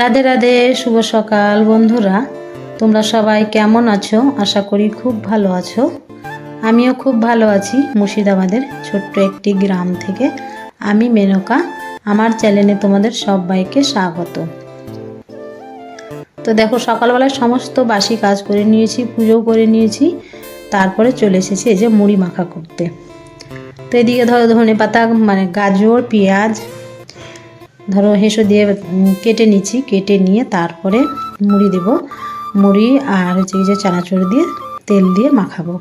রাধে রাধে, শুভ সকাল বন্ধুরা। তোমরা সবাই কেমন আছো? আশা করি খুব ভালো আছো। আমিও খুব ভালো আছি মুর্শিদাবাদের ছোট্ট একটি গ্রাম থেকে। আমি মেনকা, আমার চ্যানেলে তোমাদের সবাইকে স্বাগত। তো দেখো, সকালবেলায় সমস্ত বাসি কাজ করে নিয়েছি পুজো করে নিয়েছি, তারপরে চলে এসেছি এই যে মুড়ি মাখা করতে। তো এদিকে ধরো ধনে পাতা মানে গাজর, পেঁয়াজ ধরো হেসো দিয়ে কেটে নিচ্ছি, কেটে নিয়ে তারপরে মুড়ি দেব। মুড়ি আর হচ্ছে যে চানাচুর দিয়ে তেল দিয়ে মাখাবো।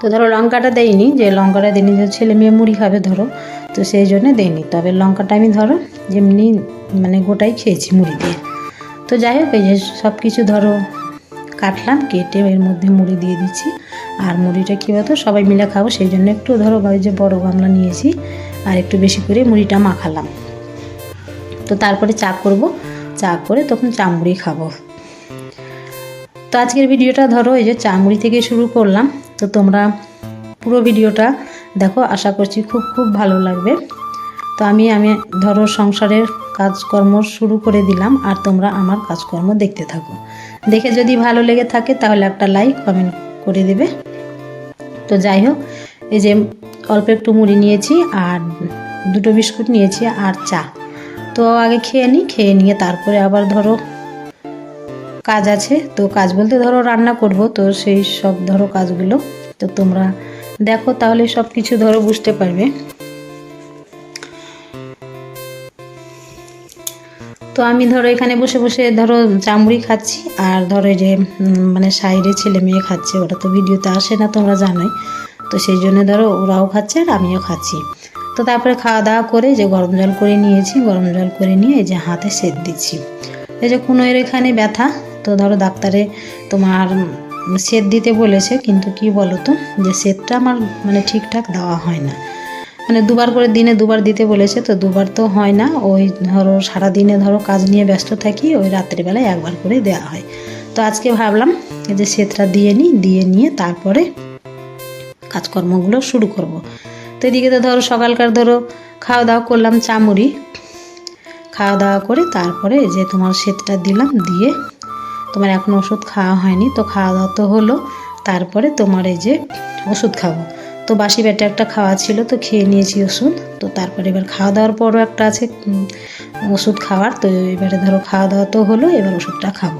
তো ধরো লঙ্কাটা দেয়নি যে লঙ্কাটা দিইনি, যে ছেলে মেয়ে মুড়ি খাবে ধরো, তো সেই জন্য দেইনি। তবে লঙ্কাটা আমি ধরো যেমনি মানে গোটাই খেয়েছি মুড়ি দিয়ে। তো যাই হোক, এই যে সব কিছু ধরো কাটলাম, কেটে এর মধ্যে মুড়ি দিয়ে দিচ্ছি। আর মুড়িটা কী বলতো, সবাই মিলে খাব, সেই জন্য একটু ধরো ওই যে বড় গামলা নিয়েছি। আর একটু বেশি করে মুড়িটা মাখালাম। তো তারপরে চা করব। চা করে তখন চা মুড়ি খাব। তো আজকের ভিডিওটা ধরো, এই যে চা মুড়ি থেকে শুরু করলাম। তো তোমরা পুরো ভিডিওটা দেখো, আশা করছি খুব খুব ভালো লাগবে। তো আমি আমি ধরো সংসারের কাজকর্ম শুরু করে দিলাম আর তোমরা আমার কাজকর্ম দেখতে থাকো। দেখে যদি ভালো লেগে থাকে তাহলে একটা লাইক কমেন্ট করে দেবে। তো যাই হোক, এই যে অল্প একটু মুড়ি নিয়েছি আর দুটো বিস্কুট নিয়েছি আর চা। তো আগে খেয়ে নিই খেয়ে নিয়ে তারপরে আবার ধরো কাজ আছে। তো কাজ বলতে ধরো রান্না করব, তো সেই সব ধরো কাজগুলো। তো তোমরা দেখো তাহলে সব কিছু ধরো বুঝতে পারবে। তো আমি ধরো এখানে বসে বসে ধরো চামড়ি খাচ্ছি আর ধরো যে মানে সাইডে ছেলে মেয়ে খাচ্ছে, ওটা তো ভিডিওতে আসে না তোমরা জানোই। তো সেই জন্য ধরো ওরাও খাচ্ছে আর আমিও খাচ্ছি। তো তারপরে খাওয়া দাওয়া করে যে গরম জল করে নিয়েছি, গরম জল করে নিয়ে এই যে হাতে সেদ দিচ্ছি। এই যে কুনোয়ের এখানে ব্যথা, তো ধরো ডাক্তারে তোমার সেদ দিতে বলেছে, কিন্তু কি বলো তো যে সেদটা আমার মানে ঠিকঠাক দেওয়া হয় না। মানে দুবার করে দিনে দুবার দিতে বলেছে, তো দুবার তো হয় না। ওই ধরো সারা দিনে ধরো কাজ নিয়ে ব্যস্ত থাকি, ওই রাত্রিবেলায় একবার করে দেওয়া হয়। তো আজকে ভাবলাম যে সেতটা দিয়ে নিই, দিয়ে নিয়ে তারপরে কাজকর্মগুলো শুরু করব। তো এদিকে তো ধরো সকালকার ধরো খাওয়া দাওয়া করলাম চামুড়ি। খাওয়া দাওয়া করে তারপরে যে তোমার সেতটা দিলাম দিয়ে তোমার এখন ওষুধ খাওয়া হয়নি, তো খাওয়া দাওয়া তো হলো। তারপরে তোমার এই যে ওষুধ খাব। তো বাসি বেটে একটা খাওয়া ছিল, তো খেয়ে নিয়েছি ওষুধ। তো তারপরে এবার খাওয়া দাওয়ার পরও একটা আছে ওষুধ খাওয়ার। তো এবারে ধরো খাওয়া দাওয়া তো হলো, এবার ওষুধটা খাব।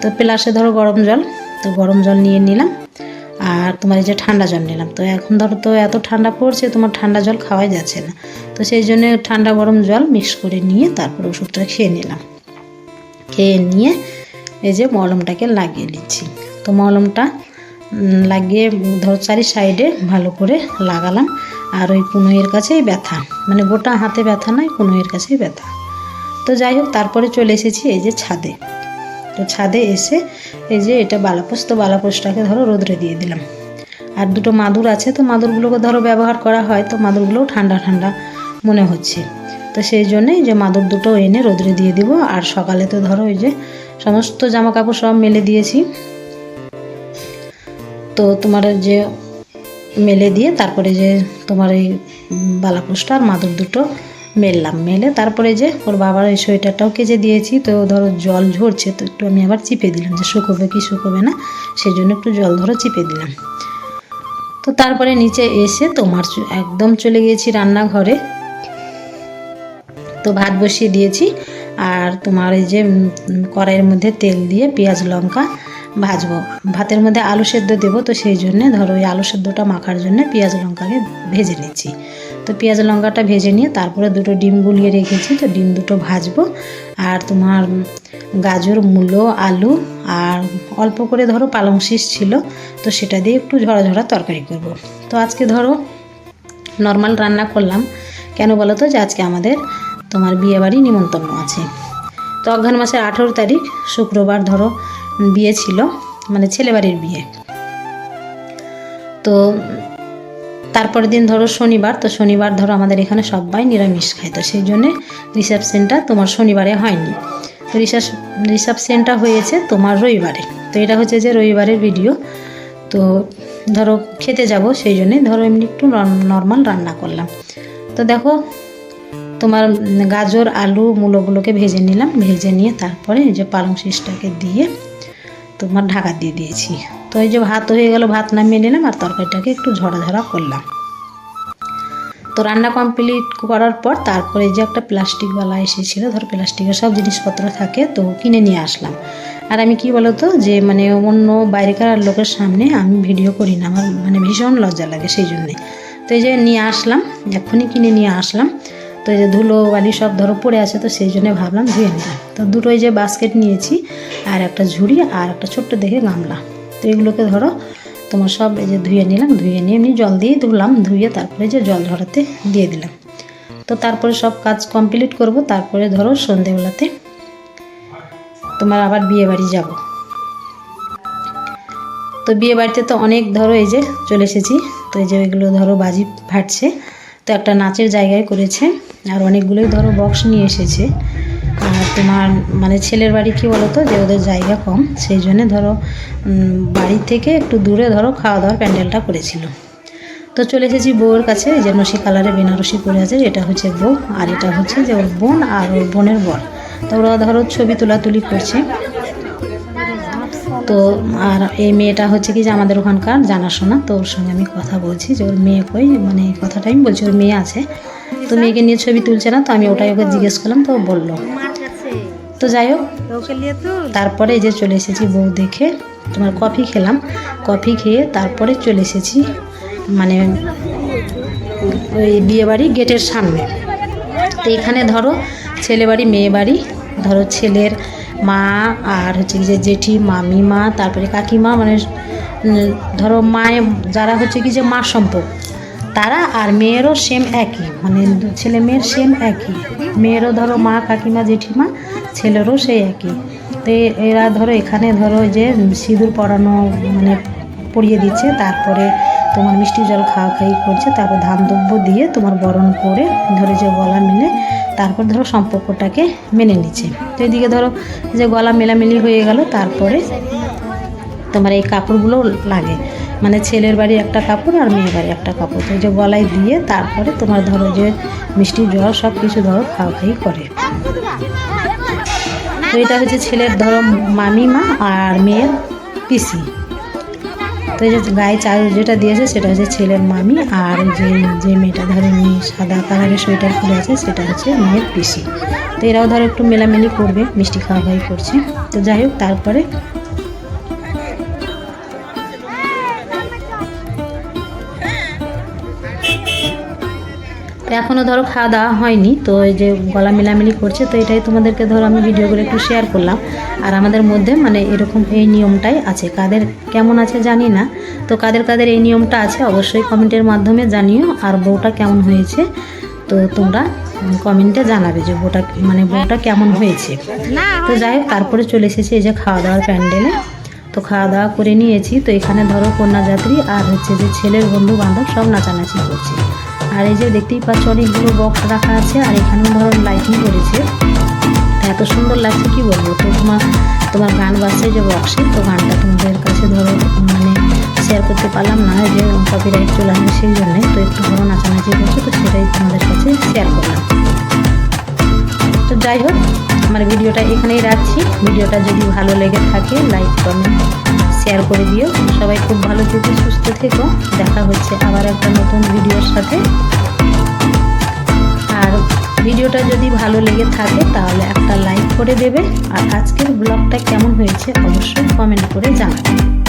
তো প্লাসে ধরো গরম জল, তো গরম জল নিয়ে নিলাম। আর তোমার এই যে ঠান্ডা জল নিলাম, তো এখন ধরো তো এত ঠান্ডা পড়ছে, তোমার ঠান্ডা জল খাওয়াই যাচ্ছে না। তো সেই জন্য ঠান্ডা গরম জল মিক্স করে নিয়ে তারপর ওষুধটা খেয়ে নিলাম। খেয়ে নিয়ে এই যে মলমটাকে লাগিয়ে নিচ্ছি। তো মলমটা লাগিয়ে ধরো চারি সাইডে ভালো করে লাগালাম। আর ওই কুনোয়ের কাছেই ব্যথা মানে গোটা হাতে ব্যথা নয় কুনোয়ের কাছেই ব্যথা। তো যাই হোক, তারপরে চলে এসেছি এই যে ছাদে। তো ছাদে এসে এই যে এটা বালাপোস তো বালাপোসটাকে ধরো রোদরে দিয়ে দিলাম। আর দুটো মাদুর আছে, তো মাদুরগুলোকে ধরো ব্যবহার করা হয়, তো মাদুরগুলোও ঠান্ডা ঠান্ডা মনে হচ্ছে। তো সেই জন্যেই যে মাদুর দুটো এনে রোদরে দিয়ে দিব, আর সকালে তো ধরো ওই যে সমস্ত জামা কাপড় সব মেলে দিয়েছি। তো তোমার যে মেলে দিয়ে তারপরে যে তোমার এই বালাপোসটা আর মাদুর দুটো মেললাম। মেলে তারপরে যে ওর বাবার এই সোয়েটারটাও কেজে দিয়েছি, তো ধরো জল ঝরছে, তো একটু আমি আবার চিপে দিলাম যে শুকোবে কি শুকোবে না সেই জন্য একটু জল ধরো চিপে দিলাম। তো তারপরে নিচে এসে তোমার একদম চলে গিয়েছি রান্নাঘরে। তো ভাত বসিয়ে দিয়েছি, আর তোমার এই যে কড়াইয়ের মধ্যে তেল দিয়ে পেঁয়াজ, লঙ্কা ভাজবো। ভাতের মধ্যে আলু সেদ্ধ দেবো, তো সেই জন্যে ধরো ওই আলু সেদ্ধটা মাখার জন্য পেঁয়াজ, লঙ্কাকে ভেজে নিচ্ছি। তো পেঁয়াজ লঙ্কাটা ভেজে নিয়ে তারপরে দুটো ডিম গুলিয়ে রেখেছি, তো ডিম দুটো ভাজবো। আর তোমার গাজর, মূলো, আলু আর অল্প করে ধরো পালং শীষ ছিল, তো সেটা দিয়ে একটু ঝরা ঝরা তরকারি করব। তো আজকে ধরো নর্মাল রান্না করলাম। কেন বলো তো যে আজকে আমাদের তোমার বিয়েবাড়ি নিমন্ত্রণ আছে। তো অঘ্রান মাসের আঠেরো তারিখ, শুক্রবার ধরো বিয়ে ছিল মানে ছেলেবাড়ির বিয়ে। তো তারপরের দিন ধরো শনিবার, তো শনিবার ধরো আমাদের এখানে সবাই নিরামিষ খায়, তো সেই জন্যে রিসেপশনটা তোমার শনিবারে হয়নি। তো রিসেপ রিসেপশনটা হয়েছে তোমার রবিবারে। তো এটা হচ্ছে যে রবিবারের ভিডিও তো ধরো খেতে যাব, সেই জন্যে ধরো এমনি একটু নর্মাল রান্না করলাম। তো দেখো তোমার গাজর, আলু, মূলোগুলোকে ভেজে নিলাম। ভেজে নিয়ে তারপরে যে পালং শীষটাকে দিয়ে তোমার ঢাকা দিয়ে দিয়েছি। তো এই যে ভাত হয়ে গেল, ভাত নামিয়ে নিলাম আর তরকারিটাকে একটু ঝরা ঝরা করলাম। তো রান্না কমপ্লিট করার পর তারপরে যে একটা প্লাস্টিকওয়ালা এসেছিল, ধর প্লাস্টিকের সব জিনিসপত্র থাকে, তো কিনে নিয়ে আসলাম। আর আমি কি বলতো, যে মানে অন্য বাইরেকার লোকের সামনে আমি ভিডিও করি না, আমার মানে ভীষণ লজ্জা লাগে সেই জন্যে। তো এই যে নিয়ে আসলাম, এক্ষুনি কিনে নিয়ে আসলাম। তো এই যে ধুলো বালি সব ধরো পড়ে আছে, তো সেই জন্য ভাবলাম ধুয়ে নিলাম তো দুটো এই যে বাস্কেট নিয়েছি, আর একটা ঝুড়ি আর একটা ছোট্ট দেখে গামলা। তো এগুলোকে ধরো, তোমার সব এই যে ধুয়ে নিলাম, ধুয়ে নিয়ে এমনি জল দিয়ে ধুলাম, ধুয়ে তারপরে যে জল ঝরাতে দিয়ে দিলাম। তো তারপরে সব কাজ কমপ্লিট করব, তারপরে ধরো সন্ধেবেলাতে তোমার আবার বিয়ে বাড়ি যাব। তো বিয়ে বাড়িতে তো অনেক ধরো এই যে চলে এসেছি, তো এই যে ওইগুলো ধরো বাজি ফাটছে, তো একটা নাচের জায়গায় করেছে, আর অনেকগুলোই ধরো বক্স নিয়ে এসেছে। আর তোমার মানে ছেলের বাড়ি কি বলো তো যে ওদের জায়গা কম সেই জন্যে ধরো উম, বাড়ি থেকে একটু দূরে ধরো খাওয়া দাওয়ার প্যান্ডেলটা করেছিল। তো চলে এসেছি বউয়ের কাছে যে নসি কালারে বেনারসি পরে আছে এটা হচ্ছে বউ আর এটা হচ্ছে যে ওর বোন আর ওর বোনের বর। তো ওরা ধরো ছবি তোলাতুলি করছে। তো আর এই মেয়েটা হচ্ছে কি যে আমাদের ওখানকার জানাশোনা তো ওর সঙ্গে আমি কথা বলছি যে ওর মেয়ে কই মানে কথাটা আমি বলছি ওর মেয়ে আছে। তো মেয়েকে নিয়ে ছবি তুলছে না তো আমি ওটাই ওকে জিজ্ঞেস করলাম তো বলল। তো যাই হোক তারপরে যে চলে এসেছি বউ দেখে তোমার কফি খেলাম। কফি খেয়ে তারপরে চলে এসেছি মানে ওই বিয়েবাড়ি গেটের সামনে। তো এখানে ধরো ছেলে বাড়ি মেয়ে বাড়ি ধরো ছেলের মা আর হচ্ছে কি যে জেঠি মামি মা তারপরে কাকিমা মানে ধরো মায়ে যারা হচ্ছে কি যে মা সম্পর্ক। তারা আর মেয়েরও সেম একই মানে ছেলে মেয়ের সেম একই। মেয়েরও ধরো মা, কাকিমা, জেঠিমা, ছেলেরও সেই একই। তো এরা ধরো এখানে ধরো যে সিঁদুর পরানো মানে পরিয়ে দিচ্ছে, তারপরে তোমার মিষ্টি জল খাওয়া খাই করছে, তারপর ধান দ্রব্য দিয়ে তোমার বরণ করে ধরে যে গলা মিলে তারপর ধরো সম্পর্কটাকে মেনে নিচ্ছে। তো এদিকে ধরো যে গলা মেলামেলি হয়ে গেল, তারপরে তোমার এই কাপড়গুলো লাগে। মানে ছেলের বাড়ি একটা কাপড় আর মেয়ের বাড়ি একটা কাপড়। তো যে গলায় দিয়ে তারপরে তোমার ধরো যে মিষ্টি জল সব কিছু ধরো খাওয়া খাই করে। তো এটা হচ্ছে ছেলের ধরো মামিমা আর মেয়ের পিসি। তো এই যে গায়ে চাল যেটা দিয়েছে সেটা হচ্ছে ছেলের মামি আর যে যে মেয়েটা ধরো সাদা কালারের সোয়েটার পরে আছে সেটা হচ্ছে মেয়ের পিসি। তো এরাও ধরো একটু মেলামেলি করবে, মিষ্টি খাওয়া খাওয়াই করছে। তো যাই হোক, তারপরে এখনও ধরো খাওয়া দাওয়া হয়নি তো এই যে গলা মেলামেলি করছে তো এটাই তোমাদেরকে ধরো আমি ভিডিও করে একটু শেয়ার করলাম। আর আমাদের মধ্যে মানে এরকম এই নিয়মটাই আছে। কাদের কেমন আছে জানি না তো কাদের কাদের এই নিয়মটা আছে অবশ্যই কমেন্টের মাধ্যমে জানিও আর বউটা কেমন হয়েছে তো তোমরা কমেন্টে জানাবে যে বউটা মানে বউটা কেমন হয়েছে। তো যাই হোক তারপরে চলে এসেছি এই যে খাওয়া দাওয়ার প্যান্ডেলে। তো খাওয়া দাওয়া করে নিয়েছি তো এখানে ধরো কন্যাযাত্রী আর হচ্ছে যে ছেলের বন্ধু বান্ধব সব নাচানাচি করছে। আর এই যে দেখতেই পাচ্ছ, অনেকগুলো বক্স রাখা আছে, আর এখানেও ধরো লাইটিং করেছে। এত সুন্দর লাগছে, কি বলব? তো তোমার তোমার গান বাজছে যে বক্সে তো গানটা তোমাদের কাছে ধরো মানে শেয়ার করতে পারলাম না যে কপিরাইট চলে আসবে সেই জন্যে, তো একটু ধরো নাচানাচি করছে, তো সেটাই তোমাদের কাছে শেয়ার করলাম। তো যাই হোক, আমার ভিডিওটা এখানেই রাখছি। ভিডিওটা যদি ভালো লেগে থাকে লাইক কমেন্ট শেয়ার করে দিও। সবাই খুব ভালো থেকো, সুস্থ থেকো। দেখা হচ্ছে আবার একটা নতুন ভিডিওর সাথে। আর ভিডিওটা যদি ভালো লেগে থাকে, তাহলে একটা লাইক করে দেবে। আর আজকের ব্লগটা কেমন হয়েছে, অবশ্যই কমেন্ট করে জানাবে।